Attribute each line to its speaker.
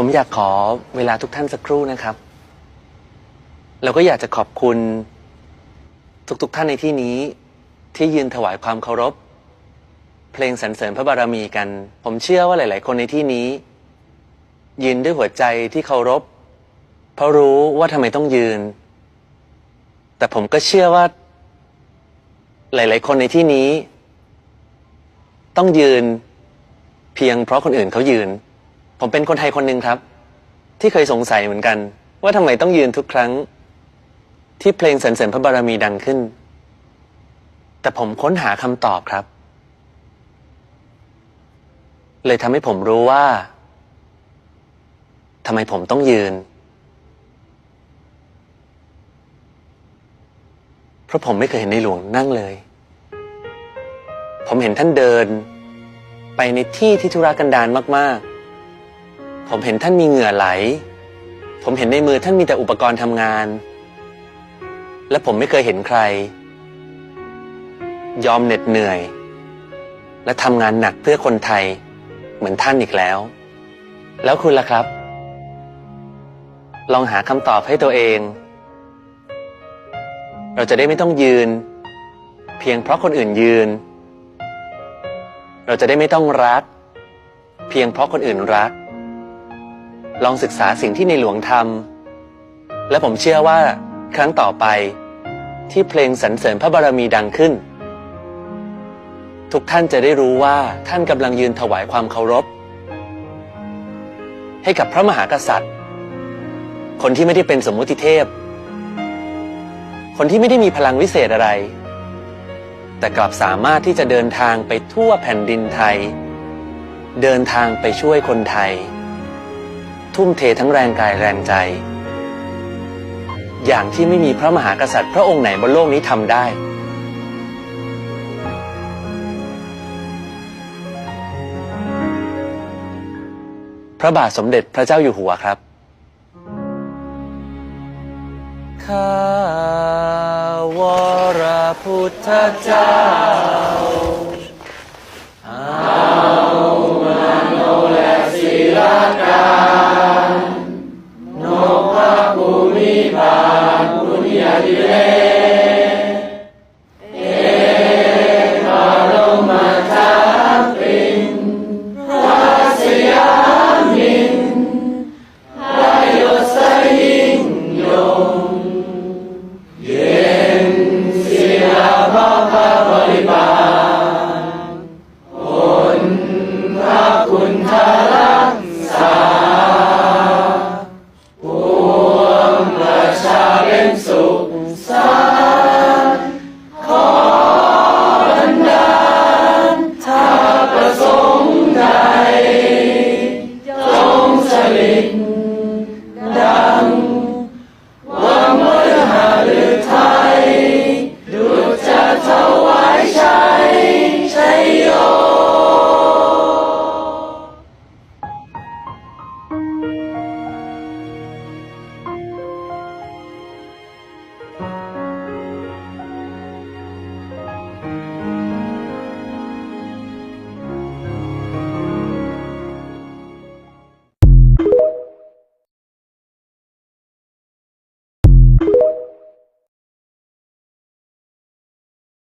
Speaker 1: ผมอยากขอเวลาทุกท่านสักครู่นะครับเราก็อยากจะขอบคุณ ทุกๆทท่านในที่นี้ ที่ยืนถวายความเคารพ เพลงสรรเสริญพระบารมีกัน ผมเชื่อว่าหลาย ๆ คนในที่นี้ ยืนด้วยหัวใจที่เคารพ เพราะรู้ว่าทำไมต้องยืน แต่ผมก็เชื่อว่า หลาย ๆ คนในที่นี้ ต้องยืน เพียงเพราะคนอื่นเขายืน ผมเป็นคนไทยคนหนึ่งครับ ที่เคยสงสัยเหมือนกัน ว่าทำไมต้องยืนทุกครั้ง ที่เพลงสรรเสริญพระบารมีดังขึ้น แต่ผมค้นหาคำตอบครับ เลยทำให้ผมรู้ว่าทำไมผมต้องยืน เพราะผมไม่เคยเห็นในหลวงนั่งเลย ผมเห็นท่านเดิน ไปในที่ที่ธุรกันดารมาก ๆ ผมเห็นท่านมีเหงื่อไหล ผมเห็นในมือท่านมีแต่อุปกรณ์ทำงาน และผมไม่เคยเห็นใคร ยอมเหน็ดเหนื่อย และทำงานหนักเพื่อคนไทย เหมือนท่านอีกแล้ว แล้วคุณล่ะครับ ลองหาคำตอบให้ตัวเอง เราจะได้ไม่ต้องยืน เพียงเพราะคนอื่นยืน เราจะได้ไม่ต้องรัก เพียงเพราะคนอื่นรัก ลองศึกษาสิ่งที่ในหลวงทำและผมเชื่อว่าครั้งต่อไป ที่เพลงสรรเสริญพระบารมีดังขึ้น ทุกท่านจะได้รู้ว่าท่านกำลังยืนถวายความเคารพ ให้กับพระมหากษัตริย์ คนที่ไม่ได้เป็นสมมุติเทพ คนที่ไม่ได้มีพลังวิเศษอะไร แต่กลับสามารถที่จะเดินทางไปทั่วแผ่นดินไทย เดินทางไปช่วยคนไทย ทุ่มเททั้งแรงกายแรงใจ อย่างที่ไม่มีพระมหากษัตริย์พระองค์ไหนบนโลกนี้ทำได้ พระบาทสมเด็จพระเจ้าอยู่หัวครับข้าวรพุทธเจ้า
Speaker 2: 好。